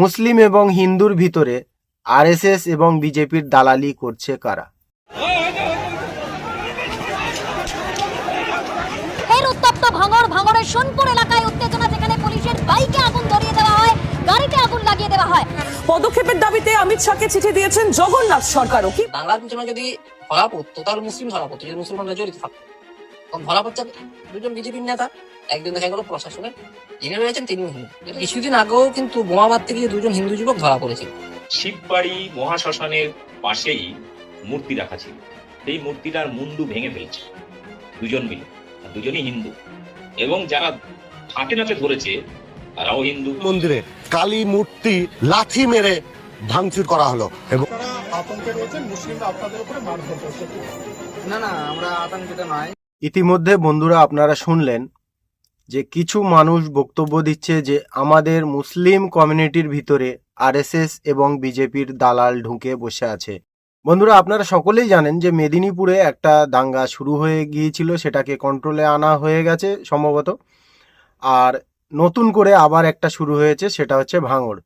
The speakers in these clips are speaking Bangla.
মুসলিম এবং হিন্দুর ভিতরে আরএসএস এবং বিজেপির দালালি করছে কারা? ফের উত্তপ্ত ভাঙড় ভাঙড়ের সোনপুর এলাকায় উত্তেজনা যেখানে পুলিশের বাইকে আগুন ধরিয়ে দেওয়া হয় গাড়িতে আগুন লাগিয়ে দেওয়া হয়। পদক্ষেপের দাবিতে অমিত শাহকে চিঠি দিয়েছেন জগন্নাথ সরকারও। কি পিছনে যদি ধরা পড়তো তাহলে মুসলিম ধরা পড়তো যদি মুসলমানরা জড়িত থাকতো। ধরা পড়ছে দুজন বিজেপির নেতা একজন দেখা গেল প্রশাসনের যিনি রয়েছেন তিনি হিন্দু। কিছুদিন আগেও কিন্তু বোমা মারতে গিয়ে দুজন হিন্দু যুবক ধরা পড়েছিল। শিববাড়ি মহাশ্মশানের পাশেই মূর্তি রাখা ছিল। সেই মূর্তিটার মুন্ডু ভেঙে ফেলছে। দুজন মিলে দুজনই হিন্দু। এবং যারা হাতে নাতে ধরেছে তারাও হিন্দু। মন্দিরে কালী মূর্তি লাথি মেরে ভাঙচুর করা হলো এবং আতঙ্কে রয়েছে মুসলিমরা আপনাদের উপরে মারধর করছে। না না আমরা আতঙ্কিত নয়। ইতিমধ্যে বন্ধুরা আপনারা শুনলেন যে কিছু মানুষ বক্তব্য দিচ্ছে যে আমাদের মুসলিম কমিউনিটির ভিতরে আরএসএস এবং বিজেপির দালাল ঢুকে বসে আছে। বন্ধুরা, আপনারা সকলেই জানেন যে মেদিনীপুরে একটা দাঙ্গা শুরু হয়ে গিয়েছিল, সেটাকে কন্ট্রোলে আনা হয়ে গেছে সম্ভবত। আর নতুন করে আবার একটা শুরু হয়েছে, সেটা হচ্ছে ভাঙড়।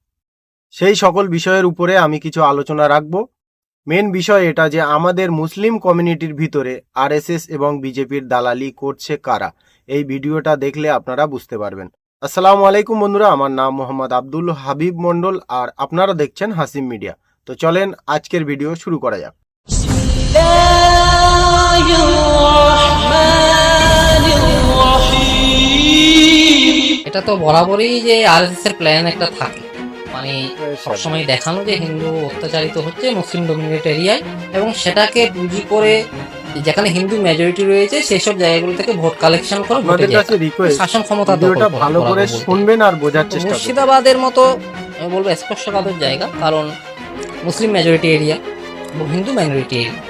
সেই সকল বিষয়ের উপরে আমি কিছু আলোচনা রাখব। মেন বিষয় এটা যে আমাদের মুসলিম কমিউনিটির ভিতরে আরএসএস এবং বিজেপির দালালি করছে কারা? এই ভিডিওটা দেখলে আপনারা বুঝতে পারবেন। আসসালামু আলাইকুম বন্ধুরা আমার নাম মোহাম্মদ আব্দুল হাবিব মন্ডল আর আপনারা দেখছেন হাসিম মিডিয়া। তো চলেন আজকের ভিডিও শুরু করা যাক। এটা তো বরাবরই যে আরএসএস এর প্ল্যান একটা থাকে। মানে সবসময় দেখানো যে হিন্দু অত্যাচারিত হচ্ছে মুসলিম ডোমিনেট এরিয়ায় এবং সেটাকে পুঁজি করে যেখানে হিন্দু মেজরিটি রয়েছে সেসব জায়গাগুলো থেকে ভোট কালেকশন করে ভোটে কাছে রিকোয়েস্ট শাসন ক্ষমতা ভালো করে শুনবেন আর বোঝার চেষ্টা মুর্শিদাবাদের মতো আমি বলব স্পর্শকাতর জায়গা কারণ মুসলিম মেজরিটি এরিয়া এবং হিন্দু মাইনরিটি এরিয়া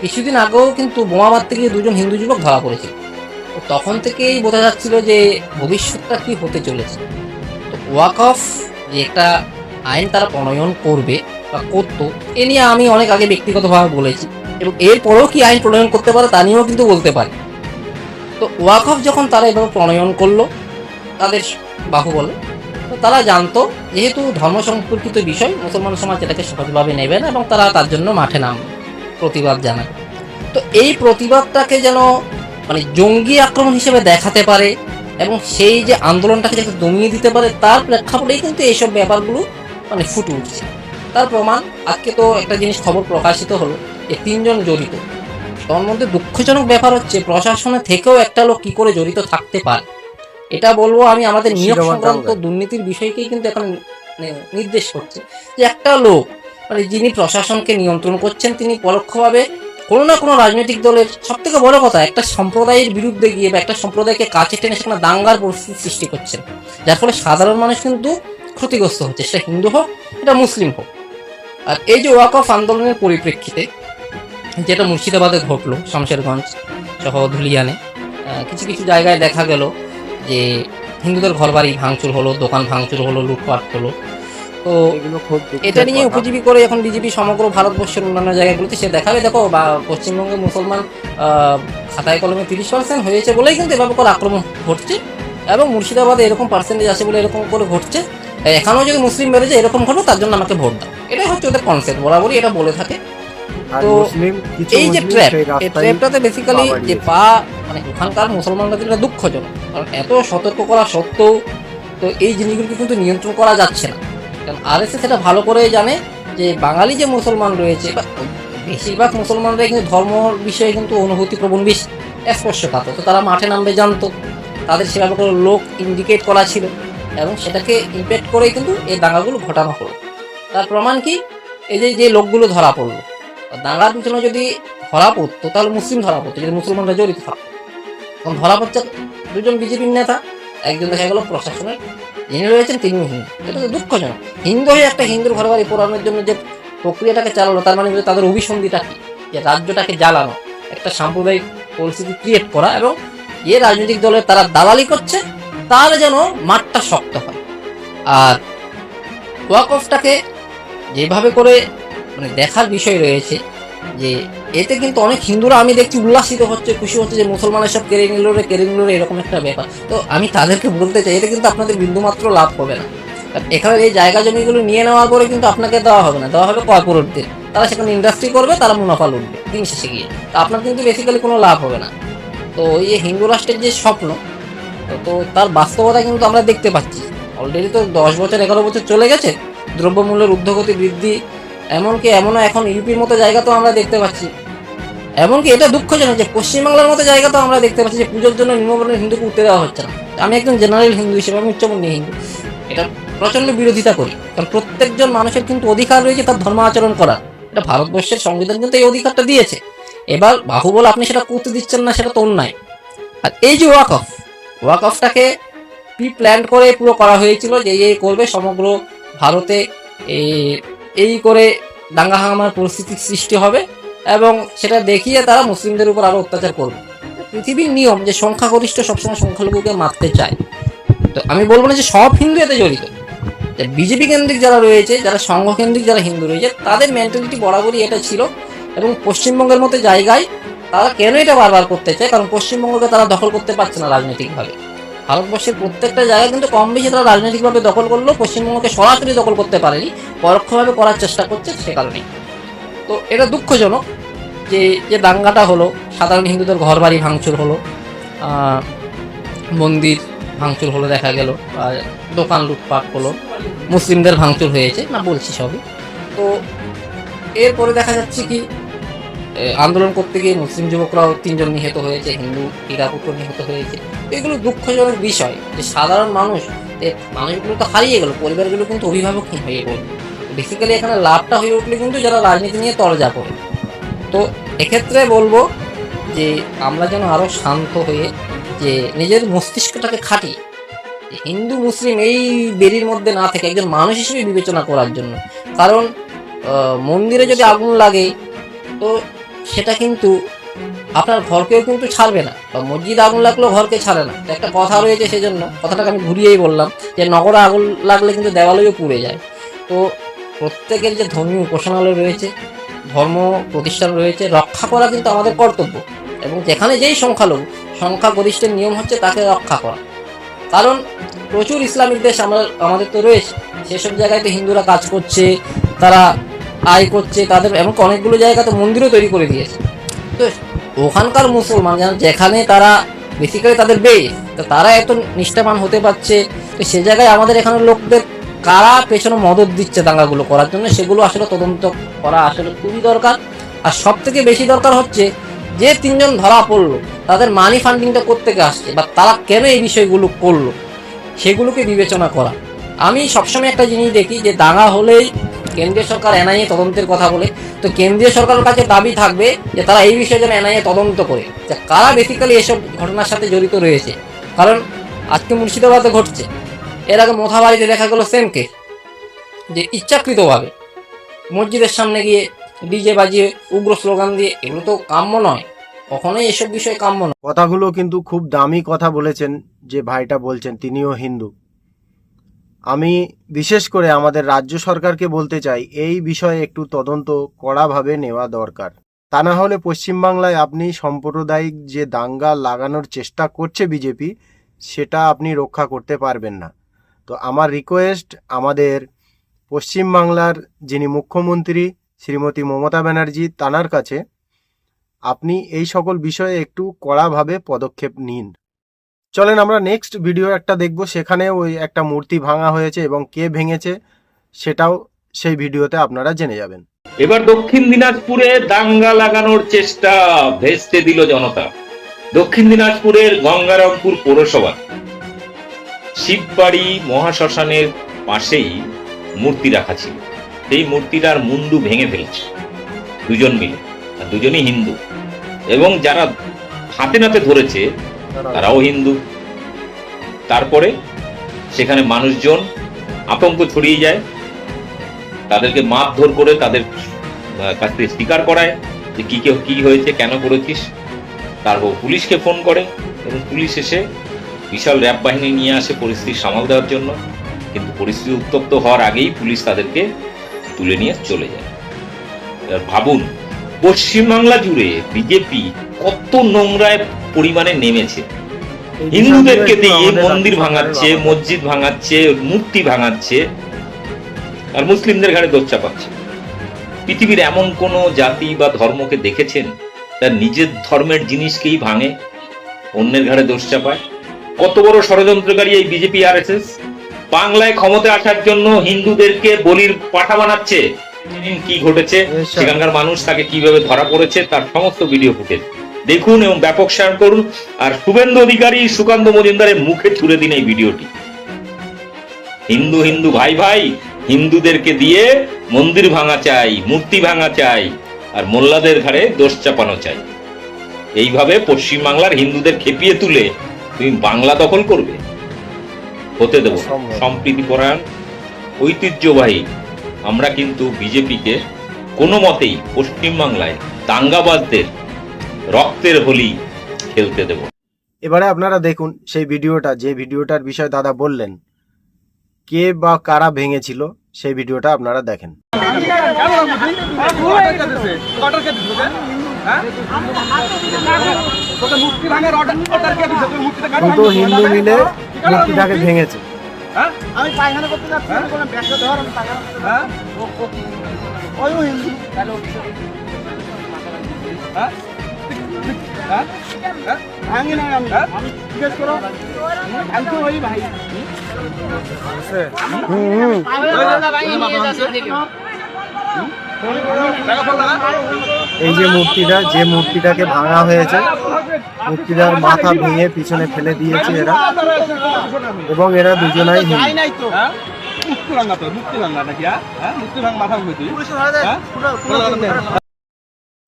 কিছুদিন আগেও কিন্তু বোমা মারতে গিয়ে দুজন হিন্দু যুবক ধরা পড়েছিল। তখন থেকেই বোঝা যাচ্ছিল যে ভবিষ্যৎটা কি হতে চলেছে। ওয়াক অফ যে একটা আইন তারা প্রণয়ন করবে বা করতো, এ নিয়ে আমি অনেক আগে ব্যক্তিগতভাবে বলেছি এবং এরপরেও কি আইন প্রণয়ন করতে পারে তা নিয়েও কিন্তু বলতে পারি। তো ওয়াকফ যখন তারা এভাবে প্রণয়ন করল, তাদের বাহুবলে তো তারা জানতো যেহেতু ধর্ম সম্পর্কিত বিষয়, মুসলমান সমাজ এটাকে সহজভাবে নেবে না এবং তারা তার জন্য মাঠে নাম প্রতিবাদ জানায়। তো এই প্রতিবাদটাকে যেন মানে জঙ্গি আক্রমণ হিসেবে দেখাতে পারে এবং সেই যে আন্দোলনটাকে যাতে দমিয়ে দিতে পারে তার প্রেক্ষাপটেই কিন্তু এইসব ব্যাপারগুলো মানে ফুটে উঠছে। তার প্রমাণ আজকে তো একটা জিনিস খবর প্রকাশিত হলো যে তিনজন জড়িত। তার মধ্যে দুঃখজনক ব্যাপার হচ্ছে প্রশাসনের থেকেও একটা লোক কি করে জড়িত থাকতে পারে? এটা বলব আমি আমাদের নিয়োগ সংক্রান্ত দুর্নীতির বিষয়কেই কিন্তু এখন মানে নির্দেশ করছে। যে একটা লোক মানে যিনি প্রশাসনকে নিয়ন্ত্রণ করছেন তিনি পরোক্ষভাবে কোনো না কোনো রাজনৈতিক দলের সব থেকে বড় কথা, একটা সম্প্রদায়ের বিরুদ্ধে গিয়ে বা একটা সম্প্রদায়কে কাছে টেনে সেখানে দাঙ্গার পরিস্থিতি সৃষ্টি করছেন। যার ফলে সাধারণ মানুষ কিন্তু ক্ষতিগ্রস্ত হচ্ছে। সেটা হিন্দু হোক এটা মুসলিম হোক। আর এই যে ওয়াক অফ আন্দোলনের পরিপ্রেক্ষিতে যেটা মুর্শিদাবাদে ঘটলো, শামশেরগঞ্জ সহ ধুলিয়ানে কিছু কিছু জায়গায় দেখা গেল যে হিন্দুদের ঘরবাড়ি ভাঙচুর হলো, দোকান ভাঙচুর হলো, লুটপাট হলো। তো দুঃখের এটা নিয়ে। উপজীবী করে এখন বিজেপি সমগ্র ভারতবর্ষের অন্যান্য জায়গাগুলোতে সে দেখাবে। দেখো বা পশ্চিমবঙ্গে মুসলমান খাতায় কলমে তিরিশ পার্সেন্ট হয়েছে বলেই কিন্তু এভাবে করে আক্রমণ ঘটছে এবং মুর্শিদাবাদে এরকম পার্সেন্টেজ আছে বলে এরকম করে ঘটছে। এখানেও যদি মুসলিম বেড়ে যায় এরকম ঘটবে তার জন্য আমাকে ভোট দাও। এটাই হচ্ছে ওদের কনসেপ্ট বরাবরই এটা বলে থাকে। তো এই যে ট্র্যাপ এই ট্র্যাপটাতে বেসিক্যালি যে পা মানে ওখানকার মুসলমানরা যেটা দুঃখজনক কারণ এত সতর্ক করা সত্ত্বেও তো এই জিনিসগুলোকে কিন্তু নিয়ন্ত্রণ করা যাচ্ছে না। কারণ আর এস সেটা ভালো করে জানে যে বাঙালি যে মুসলমান রয়েছে বেশিরভাগ মুসলমানরাই কিন্তু ধর্ম বিষয়ে কিন্তু অনুভূতি প্রবণ বেশি স্পর্শকাতর তো তারা মাঠে নামবে জানতো, তাদের সেভাবে করে লোক ইন্ডিকেট করা ছিল, এবং সেটাকে ইম্প্যাক্ট করেই কিন্তু এই দাঙ্গাগুলো ঘটানো হলো। তার প্রমাণ কি? এই যে যে লোকগুলো ধরা পড়ল। দাঙ্গার পিছনে যদি ধরা পড়তো, তাহলে মুসলিম ধরা পড়তো, যদি মুসলমানরা জড়িত থাকতো। তখন ধরা পড়ছে দুজন বিজেপির নেতা একজন দেখা গেল প্রশাসনের যিনি রয়েছেন তিনি হিন্দু। এটা তো দুঃখজনক। হিন্দু হয়ে একটা হিন্দুর ঘর বাড়ি পোড়ানোর জন্য যে প্রক্রিয়াটাকে চালানো তার মানে তাদের অভিসন্ধিটা কি? যে রাজ্যটাকে জ্বালানো, একটা সাম্প্রদায়িক পরিস্থিতি ক্রিয়েট করা এবং যে রাজনৈতিক দলের তারা দালালি করছে তার যেন মাঠটা শক্ত হয়। আর ওয়াক অফটাকে যেভাবে করে মানে দেখার বিষয় রয়েছে যে এতে কিন্তু অনেক হিন্দুরা আমি দেখছি উল্লাসিত হচ্ছে, খুশি হচ্ছে যে মুসলমানের সব কেড়ে নিল রে, কেড়ে নিল রে, এরকম একটা ব্যাপার। তো আমি তাদেরকে বলতে চাই, এটা কিন্তু আপনাদের বিন্দুমাত্র লাভ হবে না। এখানে এই জায়গা জমিগুলো নিয়ে নেওয়ার পরে কিন্তু আপনাকে দেওয়া হবে না। দেওয়া হবে কর্পোরেটদের তারা সেখানে ইন্ডাস্ট্রি করবে, তারা মুনাফা লুটবে দিন শেষে গিয়ে। তা আপনার কিন্তু বেসিক্যালি কোনো লাভ হবে না। তো এই হিন্দু রাষ্ট্রের যে স্বপ্ন, তো- তো তার বাস্তবতা কিন্তু আমরা দেখতে পাচ্ছি। অলরেডি তো দশ বছর, এগারো বছর চলে গেছে। দ্রব্যমূল্যের ঊর্ধ্বগতি বৃদ্ধি এমনকি এমনও এখন ইউপির মতো জায়গা তো আমরা দেখতে পাচ্ছি। এমনকি এটা দুঃখজনক যে পশ্চিমবাংলার মতো জায়গা তো আমরা দেখতে পাচ্ছি যে পুজোর জন্য নিম্নবর্ণের হিন্দুকে উঠতে দেওয়া হচ্ছে না। আমি একজন জেনারেল হিন্দু হিসেবে, আমি উচ্চবর্ণীয় হিন্দু। এটা প্রচণ্ড বিরোধিতা করি। কারণ প্রত্যেকজন মানুষের কিন্তু অধিকার রয়েছে তার ধর্ম আচরণ করার। এটা ভারতবর্ষের সংবিধান কিন্তু এই অধিকারটা দিয়েছে। এবার বাহুবল, আপনি সেটা করতে দিচ্ছেন না, সেটা তো অন্যায়। আর এই যে ওয়াক অফ ওয়াক অফটাকে প্রি প্ল্যান করে পুরো করা হয়েছিল যে এই করবে সমগ্র ভারতে এই এই করে দাঙ্গা হাঙ্গামার পরিস্থিতির সৃষ্টি হবে এবং সেটা দেখিয়ে তারা মুসলিমদের উপর আরও অত্যাচার করবে। পৃথিবীর নিয়ম যে সংখ্যাগরিষ্ঠ সবসময় সংখ্যালঘুকে মারতে চায়। তো আমি বলব না যে সব হিন্দু এতে জড়িত। বিজেপি কেন্দ্রিক যারা রয়েছে, যারা সংঘ কেন্দ্রিক যারা হিন্দু রয়েছে, তাদের মেন্টালিটি বরাবরই এটা ছিল এবং পশ্চিমবঙ্গের মতো জায়গায় তারা কেন এটা বারবার করতে চায়? কারণ পশ্চিমবঙ্গকে তারা দখল করতে পারছে না রাজনৈতিকভাবে। ভারতবর্ষের প্রত্যেকটা জায়গায় কিন্তু কম বেশি তারা রাজনৈতিকভাবে দখল করলেও পশ্চিমবঙ্গকে সরাসরি দখল করতে পারেনি, পরোক্ষভাবে করার চেষ্টা করছে সে কারণেই। তো এটা দুঃখজনক যে যে দাঙ্গাটা হলো, সাধারণ হিন্দুদের ঘর বাড়ি ভাঙচুর হলো মন্দির ভাঙচুর হলো দেখা গেল দোকান লুটপাট হলো, মুসলিমদের ভাঙচুর হয়েছে, না বলছি সবই। তো এরপরে দেখা যাচ্ছে কি আন্দোলন করতে গিয়ে মুসলিম যুবকরাও তিনজন নিহত হয়েছে, হিন্দু হীরাপুত্র নিহত হয়েছে। এগুলো দুঃখজনক বিষয় যে সাধারণ মানুষ মানুষগুলো তো হারিয়ে গেল, পরিবারগুলো কিন্তু অভিভাবকহীন হয়ে গেল। বেসিক্যালি এখানে লাভটা হয়ে উঠলে কিন্তু যারা রাজনীতি নিয়ে তরজা করে তো এক্ষেত্রে বলব যে আমরা যেন আরও শান্ত হয়ে যে নিজের মস্তিষ্কটাকে খাটি হিন্দু, মুসলিম এই বেরির মধ্যে না থেকে একজন মানুষ হিসেবে বিবেচনা করার জন্য। কারণ মন্দিরে যদি আগুন লাগে, তো সেটা কিন্তু আপনার ঘরকেও কিন্তু ছাড়বে না। বা মসজিদ আগুন লাগলেও ঘরকে ছাড়ে না। একটা কথা রয়েছে সেজন্য, কথাটাকে আমি ঘুরিয়েই বললাম যে নগরে আগুন লাগলে কিন্তু দেওয়ালেও পুড়ে যায়। তো প্রত্যেকের যে ধর্মীয় উপাসনালয় রয়েছে, ধর্ম প্রতিষ্ঠান রয়েছে, রক্ষা করা কিন্তু আমাদের কর্তব্য। এবং যেখানে যেই সংখ্যালঘু, সংখ্যাগরিষ্ঠের নিয়ম হচ্ছে তাকে রক্ষা করা। কারণ প্রচুর ইসলামিক দেশ আমরা, আমাদের তো রয়েছে। সেসব জায়গায় তো হিন্দুরা কাজ করছে, তারা আয় করছে তাদের এমনকি অনেকগুলো জায়গাতে মন্দিরও তৈরি করে দিয়েছে। তো ওখানকার মুসলমান যেখানে তারা বেসিক্যালি তাদের বেশ, তো তারা এত নিষ্ঠাবান হতে পারছে, তো সে জায়গায় আমাদের এখানে লোকদের কারা পেছনে মদত দিচ্ছে দাঙ্গাগুলো করার জন্য, সেগুলো আসলে তদন্ত করা আসলে খুবই দরকার। আর সব থেকে বেশি দরকার হচ্ছে যে তিনজন ধরা পড়ল, তাদের মানি ফান্ডিংটা কোত্থেকে আসছে, বা তারা কেন এই বিষয়গুলো করল, সেগুলোকে বিবেচনা করা। আমি সবসময় একটা জিনিস দেখি যে দাঙ্গা হলেই কেন্দ্রীয় সরকার এনআইএ তদন্তের কথা বলে, তো কেন্দ্রীয় সরকারের কাছে দাবি থাকবে যে তারা এই বিষয়ে যেন এনআইএ তদন্ত করে। যে কারা বেসিক্যালি এসব ঘটনার সাথে জড়িত রয়েছে? কারণ আজকে মুর্শিদাবাদে ঘটছে। এর আগে মোথাবাড়িতে দেখা গেল সেম কেস যে ইচ্ছাকৃতভাবে মসজিদের সামনে গিয়ে ডিজে বাজিয়ে উগ্র স্লোগান দিয়ে এগুলো তো কাম্য নয়, কখনোই এসব বিষয়ে কাম্য নয়। কথাগুলো কিন্তু খুব দামি কথা বলেছেন যে ভাইটা বলছেন, তিনিও হিন্দু। আমি বিশেষ করে আমাদের রাজ্য সরকারকে বলতে চাই, এই বিষয়ে একটু তদন্ত কড়াভাবে নেওয়া দরকার। তা না হলে পশ্চিমবাংলায় আপনি সাম্প্রদায়িক যে দাঙ্গা লাগানোর চেষ্টা করছে বিজেপি, সেটা আপনি রক্ষা করতে পারবেন না। তো আমার রিকোয়েস্ট আমাদের পশ্চিমবাংলার যিনি মুখ্যমন্ত্রী, শ্রীমতী মমতা ব্যানার্জি তানার কাছে, আপনি এই সকল বিষয়ে একটু কড়াভাবে পদক্ষেপ নিন। চলেন আমরা নেক্সট ভিডিও একটা দেখব। সেখানে ওই একটা মূর্তি ভাঙা হয়েছে এবং কে ভেঙেছে সেটাও সেই ভিডিওতে আপনারা জেনে যাবেন। এবার দক্ষিণ দিনাজপুরে দাঙ্গা লাগানোর চেষ্টা ভেস্তে দিল জনতা। দক্ষিণ দিনাজপুরের গঙ্গারামপুর পৌরসভা। শিববাড়ি মহাশ্মশানের পাশেই মূর্তি রাখা ছিল। সেই মূর্তিটার মুন্ডু ভেঙে ফেলছে। দুজন মিলে দুজনই হিন্দু। এবং যারা হাতে নাতে ধরেছে তারাও হিন্দু। তারপরে সেখানে মানুষজন আতঙ্ক ছড়িয়ে যায়। তাদেরকে মারধর করে তাদের কাছ থেকে স্বীকার করায় যে কি কে- কি হয়েছে, কেন করেছিস। তারপর পুলিশকে ফোন করে এবং পুলিশ এসে বিশাল র্যাব বাহিনী নিয়ে আসে পরিস্থিতি সামাল দেওয়ার জন্য। কিন্তু পরিস্থিতি উত্তপ্ত হওয়ার আগেই পুলিশ তাদেরকে তুলে নিয়ে চলে যায়। এবার ভাবুন, পশ্চিমবাংলা জুড়ে বিজেপি কত নোংরায় পরিমাণে নেমেছে। হিন্দুদেরকে দিয়ে মন্দির ভাঙাচ্ছে মসজিদ ভাঙাচ্ছে মূর্তি ভাঙাচ্ছে আর মুসলিমদের ঘাড়ে দোষ চাপাচ্ছে। পৃথিবীর এমন কোন জাতি বা ধর্মকে দেখেছেন তার নিজের ধর্মের জিনিসকেই ভাঙে অন্যের ঘাড়ে দোষ চাপায়? কত বড় ষড়যন্ত্রকারী এই বিজেপি আর এস এস বাংলায় ক্ষমতা আসার জন্য হিন্দুদেরকে বলির পাঠা বানাচ্ছে? কি ঘটেছে? সেখানকার মানুষ তাকে কীভাবে ধরা পড়েছে? তার সমস্ত ভিডিও ফুটেজ দেখুন এবং ব্যাপক শেয়ার করুন। আর শুভেন্দু অধিকারী সুকান্ত মজুমদারের মুখে ছুড়ে দিন এই ভিডিওটি। হিন্দু হিন্দু ভাই ভাই হিন্দুদেরকে দিয়ে মন্দির ভাঙা চাই মূর্তি ভাঙা চাই আর মোল্লাদের ঘাড়ে দোষ চাপানো চাই। এইভাবে পশ্চিমবাংলার হিন্দুদের খেপিয়ে তুলে তুমি বাংলা দখল করবে। হতে দেব। সম্প্রীতি পরায়ণ ঐতিহ্যবাহী। আমরা কিন্তু বিজেপিকে কোনো মতেই পশ্চিমবাংলায় দাঙ্গাবাজদের রক্তের হোলি খেলতে দেব এবারে আপনারা দেখুন সেই ভিডিওটা যে ভিডিওটার বিষয়ে দাদা বললেন কে বা কারা ভেঙেছিল সেই ভিডিওটা আপনারা দেখেন দুটো হিন্দু মিলে মূর্তিটাকে ভেঙেছে আমি পায়খানা করতে যাচ্ছি বললাম ব্যাগটা ধর আমি পায়খানা করতে যাচ্ছি ও- ও কি? এই যে মূর্তিটা, যে মূর্তিটাকে ভাঙা হয়েছে, মূর্তিটার মাথা ভেঙে পিছনে ফেলে দিয়েছে এরা। এবং এরা দুজনাই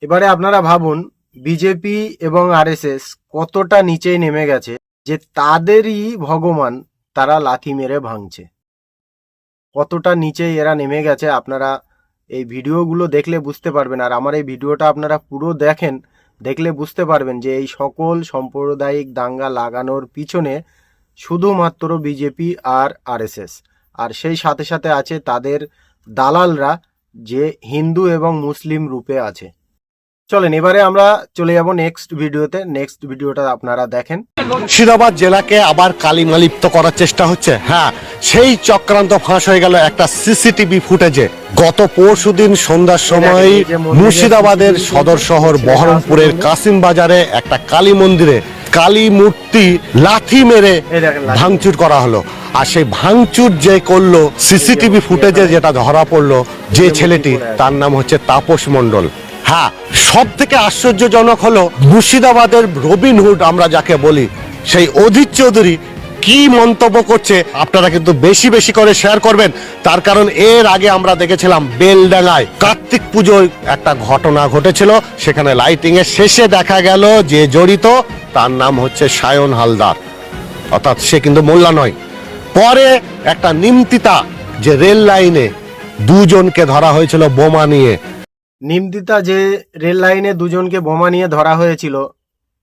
এবারে আপনারা ভাবুন বিজেপি এবং আরএসএস কতটা নিচেই নেমে গেছে যে তাদেরই ভগবান তারা লাথি মেরে ভাঙছে। কতটা নিচে এরা নেমে গেছে আপনারা এই ভিডিওগুলো দেখলে বুঝতে পারবেন। আর আমার এই ভিডিওটা আপনারা পুরো দেখেন, দেখলে বুঝতে পারবেন যে এই সকল সাম্প্রদায়িক দাঙ্গা লাগানোর পিছনে শুধুমাত্র বিজেপি আর আরএসএস। আর সেই সাথে সাথে আছে তাদের দালালরা যে হিন্দু এবং মুসলিম রূপে আছে। চলেন এবারে আমরা চলে যাব নেক্সট ভিডিওতে নেক্সট ভিডিওটা আপনারা দেখেন। মুর্শিদাবাদ জেলাকে আবার কালিমালিপ্ত করার চেষ্টা হচ্ছে। হ্যাঁ সেই চক্রান্ত ফাঁস হয়ে গেল একটা সিসিটিভি ফুটেজে। গত পরশুদিন সন্ধ্যার সময় মুর্শিদাবাদের সদর শহর বহরমপুরের। কাসিম বাজারে একটা কালী মন্দিরে কালী মূর্তি লাথি মেরে ভাঙচুর করা হলো। আর সেই ভাঙচুর যে করল সিসিটিভি ফুটেজে যেটা ধরা পড়ল যে ছেলেটি তার নাম হচ্ছে তাপস মণ্ডল। হ্যাঁ সব থেকে আশ্চর্যজনক হলো মুর্শিদাবাদের রবিনহুড আমরা যাকে বলি, সেই অধীর চৌধুরী কি মন্তব্য করছে আপনারা কিন্তু বেশি বেশি করে শেয়ার করবেন। তার কারণ এর আগে আমরা দেখেছিলাম বেলডাঙ্গায় কার্তিক পুজোয় একটা ঘটনা ঘটেছিল, সেখানে লাইটিং এর শেষে দেখা গেল যে জড়িত, তার নাম হচ্ছে সায়ন হালদার। অর্থাৎ সে কিন্তু মোল্লা নয়। পরে একটা নিমতিতা যে রেল লাইনে দুজনকে ধরা হয়েছিল বোমা নিয়ে নিমদিতা যে রেল লাইনে দুজনকে বোমা নিয়ে ধরা হয়েছিল,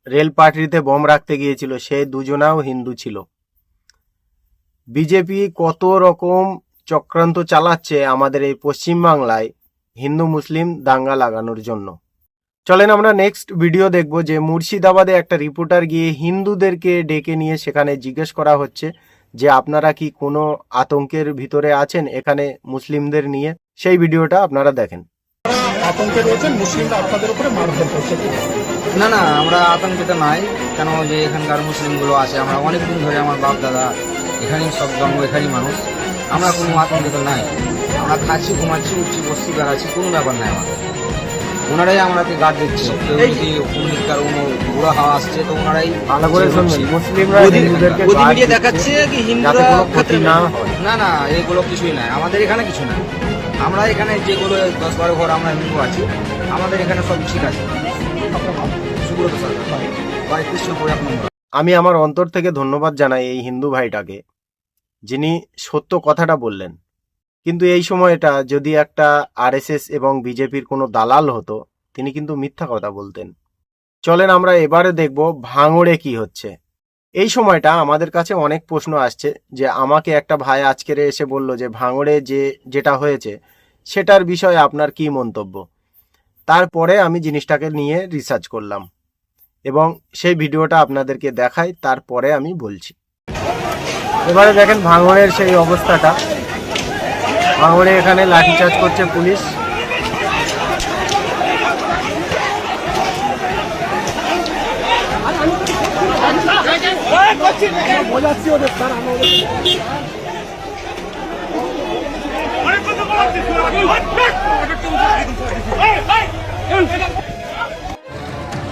রেল পার্টিতে বোম রাখতে গিয়েছিল, সে দুজনাও হিন্দু ছিল। বিজেপি কত রকম চক্রান্ত চালাচ্ছে আমাদের এই পশ্চিমবাংলায় হিন্দু মুসলিম দাঙ্গা লাগানোর জন্য। চলেন আমরা নেক্সট ভিডিও দেখব যে মুর্শিদাবাদে একটা রিপোর্টার গিয়ে হিন্দুদেরকে ডেকে নিয়ে সেখানে জিজ্ঞেস করা হচ্ছে যে আপনারা কি কোনো আতঙ্কের ভিতরে আছেন এখানে মুসলিমদের নিয়ে? সেই ভিডিওটা আপনারা দেখেন। না না আমরা আতঙ্কিত নাই কেন যে এখানকার মুসলিমগুলো আছে আমরা অনেক দিন ধরে আমার বাপ দাদা এখানেই সব জন্ম এখানেই মানুষ আমরা কোনো আতঙ্কিত নাই। আমরা খাচ্ছি ঘুমাচ্ছি উঠছি বসছি বেড়াচ্ছি কোনো ব্যাপার নাই আমাদের। ওনারাই আমাকে গার্ড দিচ্ছে। কেউ যদি কোনো বুড়ো হাওয়া আসছে তো ওনারাই ভালো করে মুসলিমরা দেখাচ্ছে কি হিন্দুরা না না এগুলো কিছুই নাই। আমাদের এখানে কিছু নাই। আমরা এখানে যেগুলো দশ বারো ঘর আমরা হিন্দু আছি। আমাদের এখানে সব ঠিক আছে। সুব্রত আমি আমার অন্তর থেকে ধন্যবাদ জানাই এই হিন্দু ভাইটাকে, যিনি সত্য কথাটা বললেন। কিন্তু এই সময়টা যদি একটা আরএসএস এবং বিজেপির কোনো দালাল হতো, তিনি কিন্তু মিথ্যা কথা বলতেন। চলেন আমরা এবারে দেখব ভাঙড়ে কি হচ্ছে। এই সময়টা আমাদের কাছে অনেক প্রশ্ন আসছে যে আমাকে একটা ভাই আজকের এসে বলল যে ভাঙড়ে যে, যেটা হয়েছে, সেটার বিষয়ে আপনার কি মন্তব্য? তারপরে আমি জিনিসটাকে নিয়ে রিসার্চ করলাম এবং সেই ভিডিওটা আপনাদেরকে দেখাই, তারপরে আমি বলছি। এবারে দেখেন ভাঙড়ের সেই অবস্থাটা। ভাঙড়ে এখানে লাঠিচার্জ করছে পুলিশ।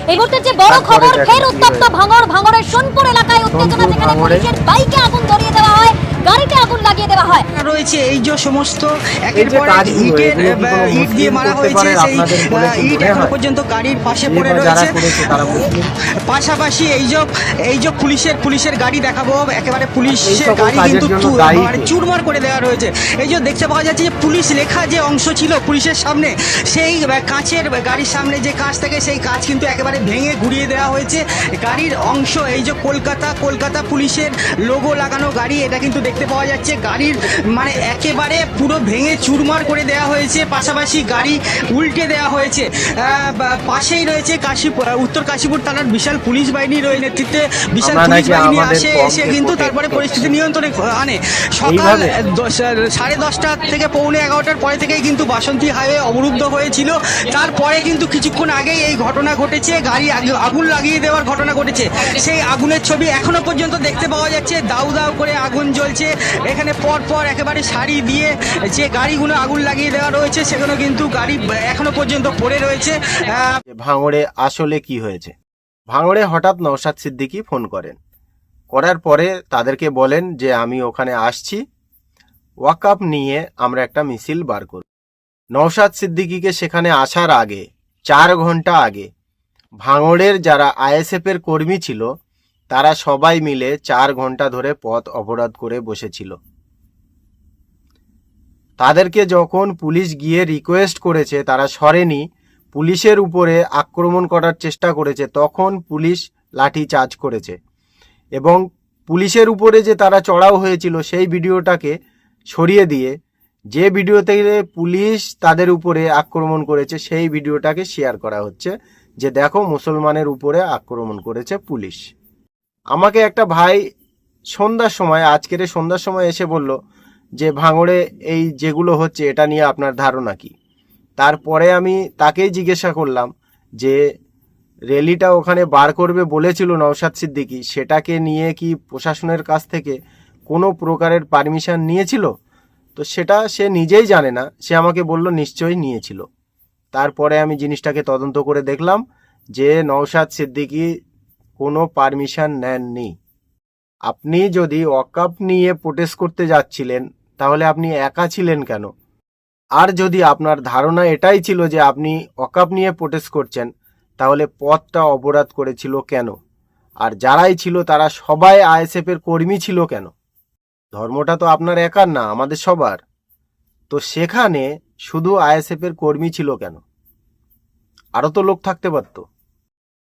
এই মুহূর্তে যে বড় খবর দেখেন ফের উত্তপ্ত ভাঙর ভাঙড়ের সোনপুর এলাকায় উত্তেজনা যেখানে পুলিশের বাইকে আগুন ধরিয়ে দেওয়া হয়। গাড়িতে আগুন লাগিয়ে দেওয়া হয়। রয়েছে এই যে সমস্ত একের পর ইটের ইট দিয়ে মারা হয়েছে সেই ইট এখনও পর্যন্ত গাড়ির পাশে পড়ে রয়েছে। পাশাপাশি এই যে এই যে পুলিশের পুলিশের গাড়ি দেখাবো একেবারে পুলিশের গাড়ি কিন্তু চুর- মানে চুরমার করে দেওয়া রয়েছে। এই যে দেখতে পাওয়া যাচ্ছে যে পুলিশ লেখা যে অংশ ছিল পুলিশের সামনে সেই কাঁচের গাড়ির সামনে যে কাঁচ থাকে সেই কাঁচ কিন্তু একেবারে ভেঙে ঘুরিয়ে দেওয়া হয়েছে। গাড়ির অংশ এই যে কলকাতা কলকাতা পুলিশের লোগো লাগানো গাড়ি এটা কিন্তু দেখতে পাওয়া যাচ্ছে গাড়ির মানে একেবারে পুরো ভেঙে চুরমার করে দেওয়া হয়েছে পাশাপাশি গাড়ি উল্টে দেওয়া হয়েছে। পাশেই রয়েছে কাশীপুর উত্তর কাশীপুর থানার বিশাল পুলিশ বাহিনী রয়ে নেতৃত্বে বিশাল পুলিশ বাহিনী আসে এসে কিন্তু তারপরে পরিস্থিতি নিয়ন্ত্রণে আনে। সকাল সাড়ে দশটা থেকে পৌনে এগারোটার পরে থেকেই কিন্তু বাসন্তী হাইওয়ে অবরুদ্ধ হয়েছিল। তারপরে কিন্তু কিছুক্ষণ আগেই এই ঘটনা ঘটেছে গাড়ি আগ- আগুন লাগিয়ে দেওয়ার ঘটনা ঘটেছে। সেই আগুনের ছবি এখনও পর্যন্ত দেখতে পাওয়া যাচ্ছে। দাউ দাউ করে আগুন জ্বলছে। এখানে পর পর একেবারে সারি দিয়ে যে গাড়িগুলো আগুন লাগিয়ে দেওয়া রয়েছে, সেগুলো কিন্তু গাড়ি এখনও পর্যন্ত পড়ে রয়েছে। ভাঙড়ে আসলে কি হয়েছে? ভাঙড়ে হঠাৎ নওশাদ সিদ্দিকী ফোন করেন। করার পরে তাদেরকে বলেন যে, আমি ওখানে আসছি। ওয়াকআপ নিয়ে আমরা একটা মিছিল বার করব। নওশাদ সিদ্দিকিকে সেখানে আসার আগে, চার ঘণ্টা আগে, ভাঙড়ের যারা আইএসএফ এর কর্মী ছিল তারা সবাই মিলে চার ঘণ্টা ধরে পথ অবরোধ করে বসেছিল। তাদেরকে যখন পুলিশ গিয়ে রিকোয়েস্ট করেছে, তারা সরেনি। পুলিশের উপরে আক্রমণ করার চেষ্টা করেছে। তখন পুলিশ লাঠি চার্জ করেছে। এবং পুলিশের উপরে যে তারা চড়াও হয়েছিল, সেই ভিডিওটাকে সরিয়ে দিয়ে যে ভিডিওতে পুলিশ তাদের উপরে আক্রমণ করেছে, সেই ভিডিওটাকে শেয়ার করা হচ্ছে যে, দেখো মুসলমানের উপরে আক্রমণ করেছে পুলিশ। আমাকে একটা ভাই সন্ধ্যার সময়, আজকের সন্ধ্যার সময় এসে বলল যে, ভাঙড়ে এই যেগুলো হচ্ছে, এটা নিয়ে আপনার ধারণা কি? তারপরে আমি তাকেই জিজ্ঞাসা করলাম যে, র্যালিটা ওখানে বার করবে বলেছিল নওশাদ সিদ্দিকী, সেটাকে নিয়ে কি প্রশাসনের কাছ থেকে কোনো প্রকারের পারমিশন নিয়েছিল? তো সেটা সে নিজেই জানে না, সে আমাকে বলল নিশ্চয়ই নিয়েছিল। তারপরে আমি জিনিসটাকে তদন্ত করে দেখলাম যে, নওশাদ সিদ্দিকী কোনো পারমিশন নেননি। আপনি যদি ওয়াকআপ নিয়ে প্রোটেস্ট করতে যাচ্ছিলেন, তাহলে আপনি একা ছিলেন কেন? আর যদি আপনার ধারণা এটাই ছিল যে আপনি ওয়াকআপ নিয়ে প্রোটেস্ট করছেন, তাহলে পথটা অবরোধ করেছিল কেন? আর যারাই ছিল, তারা সবাই আইএসএফ এর কর্মী ছিল কেন? ধর্মটা তো আপনার একার না, আমাদের সবার। তো সেখানে শুধু আইএসএফ এর কর্মী ছিল কেন? আরও তো লোক থাকতে পারতো।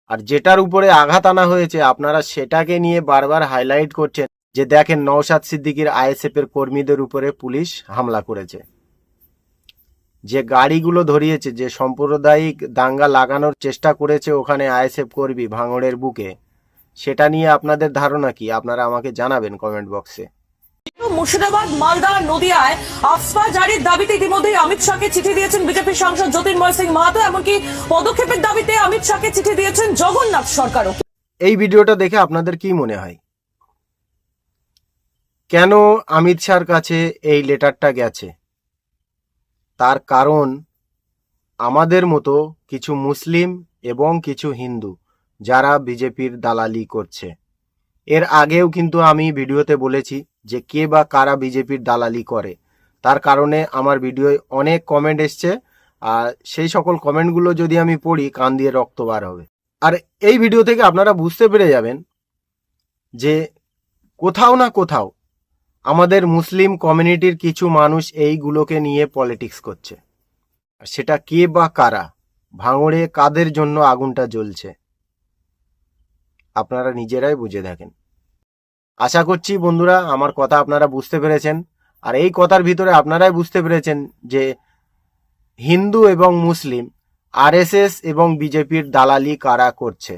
আর যেটার উপরে আঘাত আনা হয়েছে, আপনারা সেটাকে নিয়ে বারবার হাইলাইট করছেন যে দেখেন নওশাদ সিদ্দিকীর আইএসএফ এর কর্মীদের উপরে পুলিশ হামলা করেছে। যে গাড়িগুলো ধরিয়েছে, যে সাম্প্রদায়িক দাঙ্গা লাগানোর চেষ্টা করেছে ওখানে আইএসএফ কর্মী ভাঙড়ের বুকে, সেটা নিয়ে আপনাদের ধারণা কি? আপনারা আমাকে জানাবেন কমেন্ট বক্সে মুর্শিদাবাদ, মালদা, নদিয়ায় আফসপা জারির দাবিতে ইতিমধ্যেই অমিত শাহকে চিঠি দিয়েছেন বিজেপি সাংসদ জ্যোতির্ময় সিং মাহাতো, এমনকি পদক্ষেপের দাবিতে অমিত শাহকে চিঠি দিয়েছেন জগন্নাথ সরকারও। এই ভিডিওটা দেখে আপনাদের কি মনে হয়? কেন অমিত শাহর কাছে এই লেটারটা গেছে? তার কারণ আমাদের মতো কিছু মুসলিম এবং কিছু হিন্দু যারা বিজেপির দালালি করছে। এর আগেও কিন্তু আমি ভিডিওতে বলেছি যে কে বা কারা বিজেপির দালালি করে। তার কারণে আমার ভিডিওয় অনেক কমেন্ট এসছে, আর সেই সকল কমেন্টগুলো যদি আমি পড়ি, কান দিয়ে রক্ত বার হবে। আর এই ভিডিও থেকে আপনারা বুঝতে পেরে যাবেন যে কোথাও না কোথাও আমাদের মুসলিম কমিউনিটির কিছু মানুষ এইগুলোকে নিয়ে পলিটিক্স করছে। আর সেটা কে বা কারা, ভাঙড়ে কাদের জন্য আগুনটা জ্বলছে, আপনারা নিজেরাই বুঝে দেখেন। আশা করছি বন্ধুরা আমার কথা আপনারা বুঝতে পেরেছেন। আর এই কথার ভিতরে আপনারাই বুঝতে পেরেছেন যে হিন্দু এবং মুসলিম আরএসএস এবং বিজেপির দালালি কারা করছে।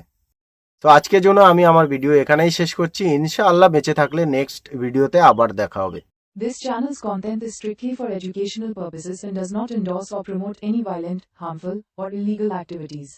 তো আজকের জন্য আমি আমার ভিডিও এখানেই শেষ করছি। ইনশাআল্লাহ বেঁচে থাকলে নেক্সট ভিডিওতে আবার দেখা হবে। This channel's content is strictly for educational purposes and does not endorse or promote any violent, harmful, or illegal activities.